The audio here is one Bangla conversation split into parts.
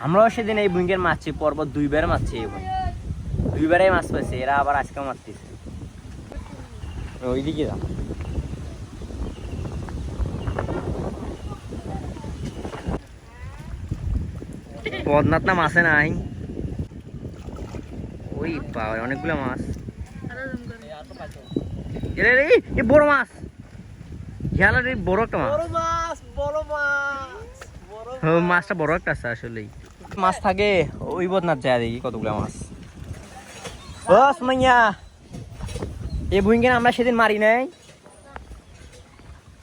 আমরাও সেদিন এই বুইঙ্গের মারছি পরপর দুইবার মারছি এই বুইং দুইবারই মাছ পাইছে এরা আবার আজকেও মারতেছে ওইদিকে যা পদ্মাত না মাছে নাই? ওই অনেকগুলো মাছ। এরে রে এ বড় মাছ। খেয়াল রে বড় একটা মাছ। মাছ বড় মাছ বড় ও, মাছটা বড় একটা আছে আসলেই। মাছ থাকে ওই বদনাথ যায় দেখি কতগুলো মাছ। ও সুমাইয়া এই বুইঙ্গেন আমরা সেদিন মারি নাই।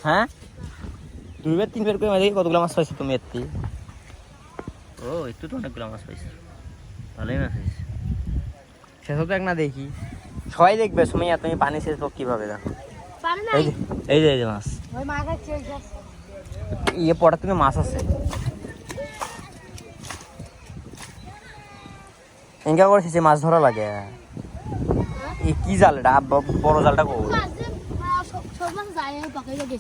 হ্যাঁ? দুই বার তিন তিনবার করে মারি কতগুলো মাছ পাইছো তুমি এত্তি। ও একটু তো অনেকগুলো মাছ পাইছো। ভালোই মাছ পাইছো শেষ তো এক না দেখি। সবাই দেখবে সুমাইয়া তুমি পানি শেষ হোক কীভাবে দেখো। এই যে এই যে মাছ। ওই মাছ আছে ওই গাছ। ইয়ে পড়া তুমি মাছ আছে। এঙ্গা করে শেষে মাছ ধরা লাগে। এ কি জাল এটা? বড় জালটা কো বাঁকাইতে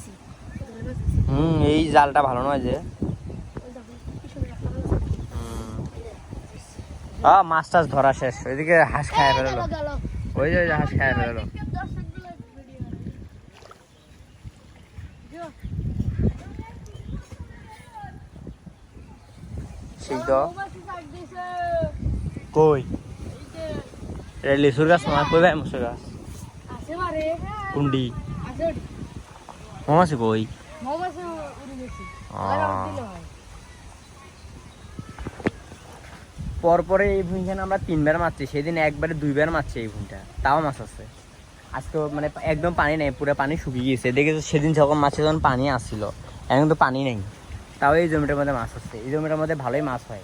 হুম এই জালটা ভালো নয় যে। আ মাছ টাছ ধরা শেষ। ওইদিকে হাঁস খায় গেল। ওই যে হাঁস খায় ফেলল দর্শকগুলো কই? এটা লিচুর গাছ না কই ভাই মুসুর গাছ। কুন্ডি। আছে কই? হয়। পরপরে এই ভুঁইখানে আমরা তিনবার মারছি সেদিন একবারে দুইবার মারছি এই ভুঁইটা তাও মাছ আছে। আজকে মানে একদম পানি নেই পুরো পানি শুকিয়ে গিয়েছে দেখেছ সেদিন যখন মাছে যখন পানি আসছিল এখন তো পানি নেই। তাও এই জমিটার মধ্যে মাছ আছে। এই জমিটার মধ্যে ভালোই মাছ হয়।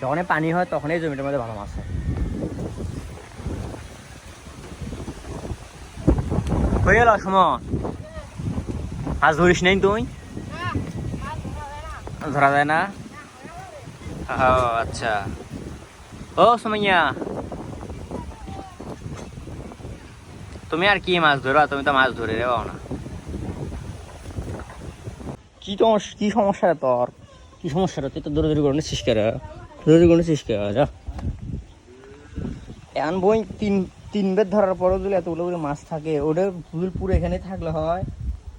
যখনই পানি হয় তখনই জমিটার মধ্যে ভালো মাছ হয়। হয়ে গেল মাছ ধরিস নেই তুই? ধরা যায় না। ও আচ্ছা। ও সুমাইয়া তুমি আর কি মাছ ধরো তুমি তো মাছ ধরে রেও না। কি তো কি সমস্যা তোর কি সমস্যা তুই তো দৌড়াদৌড়ি করে নিচ্ছিস কে রে দৌড়াদৌড়ি করে নিচ্ছিস যা এখন বই তিন তিন বেদ ধরার পরও যদি এতগুলো করে মাছ থাকে, ওটা ফুল পুরো এখানে থাকলে হয়।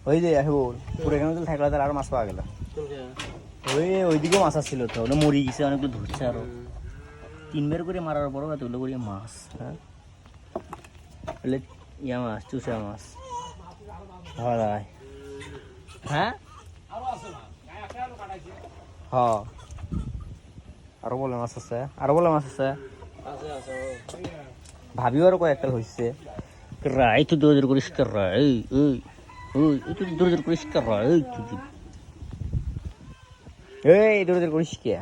ওই যে বল, পুরো এখানে যদি থাকলে তাহলে আরও মাছ পাওয়া গেল। ওই ওইদিকে মাছ আসছিল তো, ওটা মরি গেছে, অনেকগুলো ধরছে আরও। তিনবার করে মারার পরও এতগুলো করে মাছ হ্যাঁ? ইয়া মাছ, চুষা মাছ দাওয়ায় হ্যাঁ? হ। আরও বলে মাছ আছে আরও বলে মাছ আছে। ভাবিও আর কয়েকটা হয়েছে রাই তো দৌড় করিস রাই ওই ওই তুই দৌড় করিস রাই তুই এই দৌড় করিস কে?